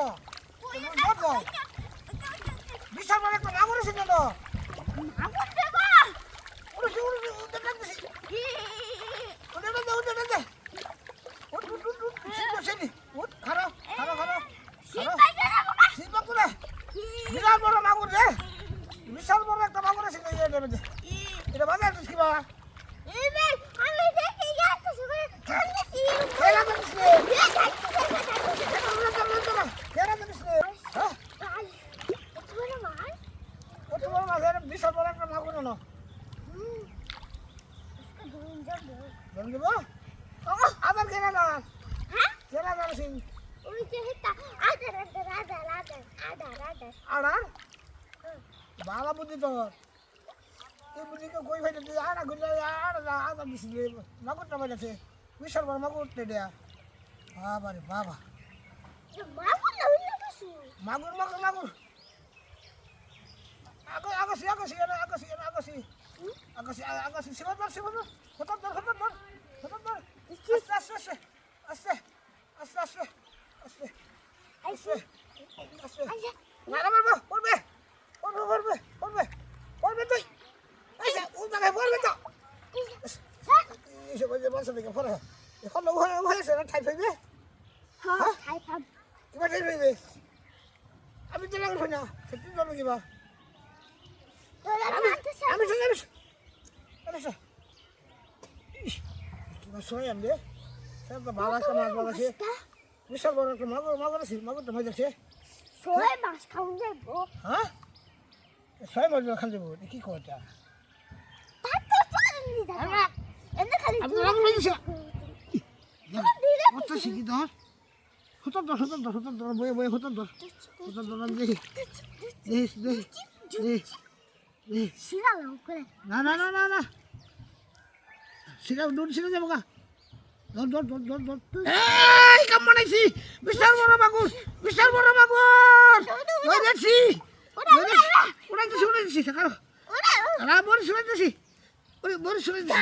তো বিশাল বড় একটা মাগুর আছে কেন মাগুর দে দে উঠ উঠ উঠ উঠ সিট বসেনি উঠ বিশাল বড় মাগুর রে। বিশাল বড় একটা মাগুর আছে কেন এটা কি বাবা আমি দেখি গেছি হ্যাঁ। করে বড় মাছ এটা বিশাল বড় একটা মাগুর না ধরুন দেবো? আবার কেনা না কেনা না সিং। আড়ার ভালো বুদ্ধি তোর এই বুদ্ধিকে কই ফাইলে তুই আড়া ঘুরলে আড়া আড়া দিছিলি মাগুরটা বাইরেছে বিশাল বড় মাগুরটা দেয়া। বাবা। রে বাবা মাগুর মাগুর মাগুর। মাগুর আগো আগসি আগসি এনে আগসি এনে আগসি আগসি আগসি সিবাত ধর সিবাত ধর। হঠাৎ ধর হঠাৎ ধর হঠাৎ ধর। আস্তে আস্তে আস্তে আস্তে আস্তে আস্তে আস্তে আস্তে আস্তে। না না মারবো পড়বে পড়বে পড়বে পড়বে পড়বে তুই। আচ্ছা ও জায়গায় পড়বে তো। এসে বলছে বলছে দেখে পড়ে এখন লোক হয়ে হয়েছে না ঠাই পাইবে? হ্যাঁ খাই খাব কিবা ঠাই পাইবে? আমি তো লাগল না সত্যি যাবে কিবা? সময় আনবে তারপর বাবা একটা মাছ বাজাছে বিশাল বড় একটা মাগুর মাগুর আছে মাগুরটা মজাছে ছয় মাছ খাওয়া যাব হ্যাঁ? ছয় মাছ খাওয়া যাব কি কথা কত শিখি ধর হুতর ধর হুতর ধর হুতর ধর বয়ে বয়ে হুতর ধর হুতর না না না না না। শিখা ডুন শিখে যাব গা। এই কাম বানাইছি। বিশাল বড় মাগুর বিশাল বড় মাগুর। ধরেছি উড়াইতেছি উড়াইতেছি কারও না বড় শুনাইতেছি ওরে বড় শুনাইতেছি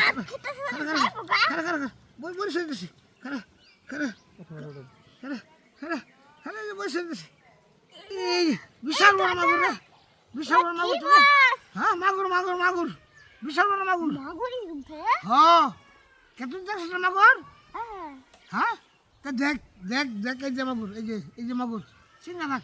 খারা খারা বই বই শুনতেছি খারা খারা খারা খারা খারা বই শুনতেছি এই বিশাল বড় মাগুর রে। বিশাল বড় মাগুর। হ্যাঁ মাগুর মাগুর মাগুর। বিশাল বড় মাগুর। মাগুরি উঠে। হ্যাঁ। কেতন দেখছিস না মাগুর? হ্যাঁ হ্যাঁ? তা দেখ দেখ দেখ এই যে মাগুর, এই যে এই যে মাগুর চিন্তা না